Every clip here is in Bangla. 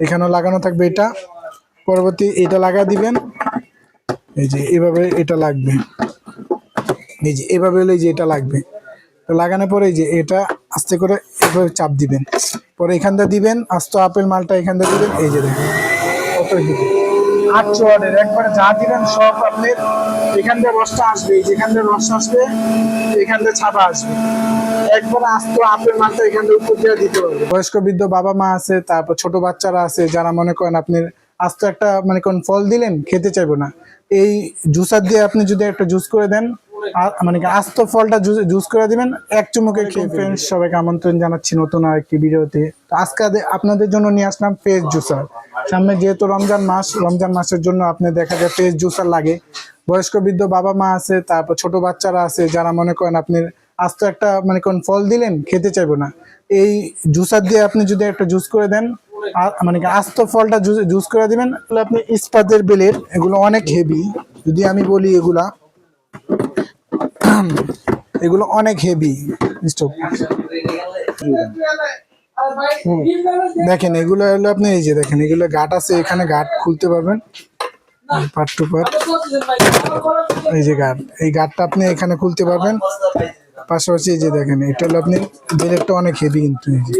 এখানেও লাগানো থাকবে এটা। পরবর্তী এটা লাগা দিবেন। এই যে এভাবে এটা লাগবে। এই যে এভাবে হলে যে এটা লাগবে। তো লাগানোর পরে যে এটা আস্তে করে এভাবে চাপ দিবেন। পরে এখানটা দিবেন, আস্ত আপেল মালটা এখানটা দিবেন। এই যে দেখেন কত হিট আটশো ওয়াটের একবারে যা দিবেন সব আপনার এখান দিয়ে রসটা আসবে যেখান দিয়ে রস আসবে এখান দিয়ে ছাপা আসবে। একবারে আস্ত আপেল মালটা এখান উপর দিয়ে দিতে হবে। বয়স্ক বৃদ্ধ বাবা মা আছে তারপর ছোট বাচ্চারা আছে যারা মনে করেন আপনি আস্ত একটা মানে কোন ফল দিলেন খেতে চাইব না। এই জুসার দিয়ে আপনি যদি একটা জুস করে দেন মানে আস্ত ফলটা জুস করে দিবেন এক চুমুকে খেয়ে ফ্রেন্ডস সবাইকে আমন্ত্রণ জানাচ্ছি নতুন আরেকটি ভিডিওতে। তো আজকে আপনাদের জন্য নিয়ে আসলাম ফেস জুসার সামনে যেহেতু রমজান মাস, রমজান মাসের জন্য আপনি দেখা যায় ফেস জুসার লাগে। বয়স্ক, বৃদ্ধ বাবা মা আছে, তারপর ছোট বাচ্চারা আছে, যারা মনে করেন আপনি আস্ত একটা মানে কোন ফল দিলেন, খেতে চাইব না। এই জুসার দিয়ে আপনি যদি একটা জুস করে দেন মানে আস্ত ফলটা জুস করে দিবেন, তাহলে আপনি ইস্পাতের বেলের, এগুলো অনেক হেভি যদি আমি বলি এগুলা, এগুলো অনেক হেভি স্টোভ দেখেন, এগুলো হলো আপনি এই যে দেখেন, এগুলো গাট আছে, এখানে গাট খুলতে পারবেন। পার্ট টু পার্ট এই যে গাট এই গাটটা আপনি এখানে খুলতে পারবেন। পাশাপাশি এই যে দেখেন, এটা হলো আপনি বেলেটটা অনেক হেভি কিন্তু এই যে।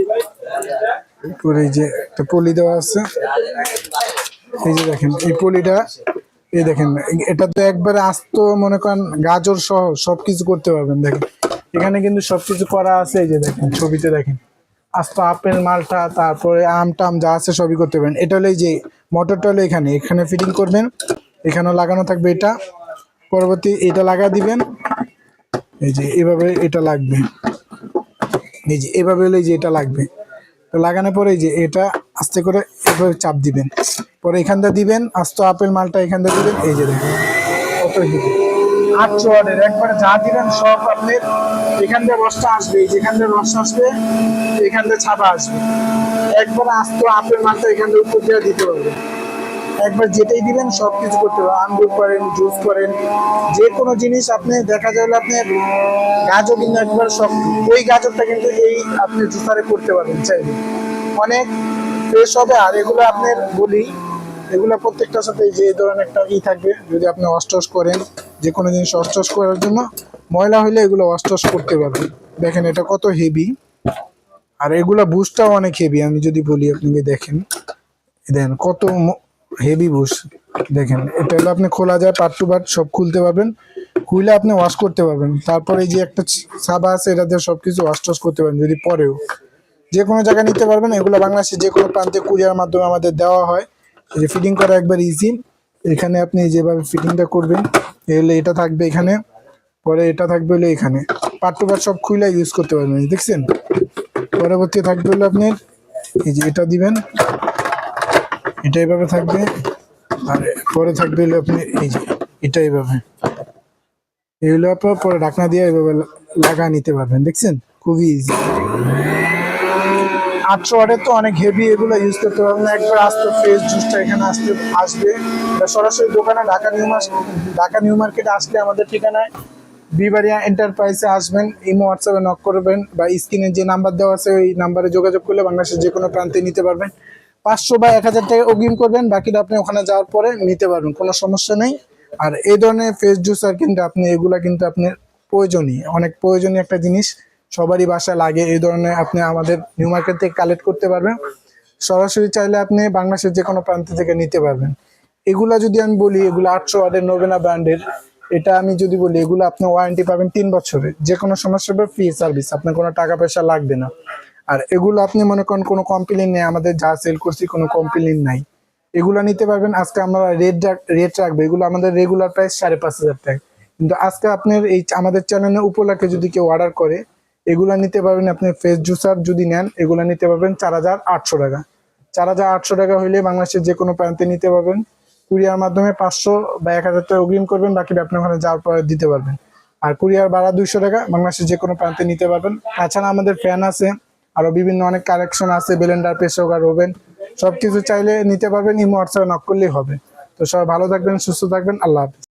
করে এই যে একটা পলি দেওয়া আছে। এই যে দেখেন, এই পলিটা, এই দেখেন, এটা তো একবারে আস্ত, মনে করেন গাজর সহ সবকিছু করতে পারবেন, দেখেন। এখানে কিন্তু সবকিছু করা আছে, এই যে দেখেন, ছবিতে দেখেন। আস্ত আপেল, মালটা, তারপরে আম টাম যা আছে সবই করতে পারেন এটা হলো যে মোটরটা হলো এখানে। এখানে ফিটিং করবেন। এখানেও লাগানো থাকবে এটা। পরবর্তী এটা লাগা দিবেন। এই যে এভাবে এটা লাগবে। এই যে এভাবে হলে যে এটা লাগবে। তো লাগানোর পরে যে এটা আস্তে করে এভাবে চাপ দিবেন। পরে এখান দিয়ে দিবেন আস্ত আপেল, মালটা এখান দিয়ে দিবেন। এই যে দেখেন, কত আটশো ওয়াটের একবারে যা দিবেন সব আপনার এখান দিয়ে রসটা আসবে, যেখান দিয়ে রস আসবে, এখান দিয়ে ছাপা আসবে। একবারে আস্ত আপেল মালটা এখান দিয়ে উপর দিয়ে দিতে হবে। একবার যেটাই দিবেন সব কিছু করতে হবে। আঙ্গুর করেন, জুস করেন, যে কোনো জিনিস আপনি, দেখা যাবে আপনার গাজর কিন্তু একবার সব, ওই গাজরটা কিন্তু এই আপনি জুসারে করতে পারবেন, চাইলে। অনেক ফ্রেশ হবে, আর এগুলো আপনার বলি, এগুলো প্রত্যেকটার সাথে যে ধরনের একটা ই থাকবে, যদি আপনি অস্টস করেন যে কোনো জিনিস অস্টস করার জন্য, ময়লা হইলে এগুলো অস্টস করতে পারবেন। দেখেন এটা কত হেভি আর এগুলা বুস্টটাও অনেক হেভি আমি যদি বলি আপনাকে দেখেন। দেন কত হেভি বুশ দেখেন, এটা হলো আপনি খোলা যায় পার্ট টু পার্ট সব খুলতে পারবেন। খুলে আপনি ওয়াশ করতে পারবেন। তারপরে এই যে একটা সাবা আছে, এটা দিয়ে সবকিছু ওয়াশ টস করতে পারবেন, যদি পরেও। যে কোনো জায়গায় নিতে পারবেন, এগুলো বাংলাদেশের যে কোনো প্রান্তে কুরিয়ার মাধ্যমে আমাদের দেওয়া হয়। যে ফিটিং করা একবার ইজি এখানে আপনি যেভাবে ফিটিংটা করবেন হলে এটা থাকবে এখানে, পরে এটা থাকবে হলো এখানে। পার্ট টু পার্ট সব খুলে ইউজ করতে পারবেন, দেখছেন? পরবর্তী থাকবে হলো আপনার, এই যে এটা দিবেন, এটা এইভাবে থাকবে, আর পরে থাকবে হলো আপনি, এই যে এটা এইভাবে এগুলো আপনার পরে ঢাকনা দিয়ে এভাবে লাগা নিতে পারবেন, দেখছেন? খুবই ইজি আটশো ওয়াটের তো অনেক হেভি এগুলো ইউজ করতে পারবেন একবার আসতে ফ্রেশ জুসটা এখানে আসতে আসবে। সরাসরি দোকানে ঢাকা নিউ ঢাকা নিউ মার্কেটে আসলে আমাদের ঠিকানায় বিবারিয়া এন্টারপ্রাইজে আসবেন, ইমো হোয়াটসঅ্যাপে নক করবেন বা স্ক্রিনে যে নাম্বার দেওয়া আছে ওই নাম্বারে যোগাযোগ করলে বাংলাদেশের যে কোনো প্রান্তে নিতে পারবেন। পাঁচশো বা এক হাজার টাকা অগ্রিম করবেন, বাকিটা আপনি ওখানে যাওয়ার পরে নিতে পারবেন, কোনো সমস্যা নেই। আর এই ধরনের ফেস জুসার কিন্তু আপনি, এগুলা কিন্তু আপনার প্রয়োজনীয় অনেক প্রয়োজনীয় একটা জিনিস। সবারই বাসা লাগে, এই ধরনের আপনি আমাদের নিউ মার্কেট থেকে কালেক্ট করতে পারবেন। সরাসরি চাইলে আপনি বাংলাদেশের যে কোনো প্রান্ত থেকে নিতে পারবেন। এগুলা যদি আমি বলি, এগুলো আটশো ওয়ার্ডের নোবেনা ব্র্যান্ডের, এটা আমি যদি বলি, এগুলো আপনি ওয়ারেন্টি পাবেন তিন বছরে যে কোনো সমস্যা ফ্রি সার্ভিস আপনার কোনো টাকা পয়সা লাগবে না। আর এগুলো আপনি মনে করেন কোনো কমপ্লেন নেই, আমাদের যা সেল করছি কোনো কমপ্লেন নাই। এগুলো নিতে পারবেন, আজকে আমরা রেট রেট রাখব। এগুলো আমাদের রেগুলার প্রাইস সাড়ে পাঁচ হাজার টাকা। কিন্তু আজকে আপনার এই আমাদের চ্যানেলের উপলক্ষে যদি কেউ অর্ডার করে এগুলা নিতে পারবেন আপনি ফ্রেশ জুসার যদি নেন, এগুলা নিতে পারবেন চার হাজার আটশো টাকা। চার হাজার আটশো টাকা হইলে বাংলাদেশের যে কোনো প্রান্তে নিতে পারবেন। কুরিয়ার মাধ্যমে পাঁচশো বা এক হাজার টাকা অগ্রিম করবেন বাকিটা আপনি ওখানে যাওয়ার পরে দিতে পারবেন। আর কুরিয়ার ভাড়া দুইশো টাকা, বাংলাদেশের যে কোনো প্রান্তে নিতে পারবেন। তাছাড়া আমাদের ফ্যান আছে আরও বিভিন্ন অনেক কালেকশন আছে বেলেন্ডার প্রেসার ওভেন সব কিছু চাইলে নিতে পারবেন, ইমো হোয়াটসঅ্যাপে নক করলেই হবে। তো সবাই ভালো থাকবেন, সুস্থ থাকবেন, আল্লাহ হাফিজ।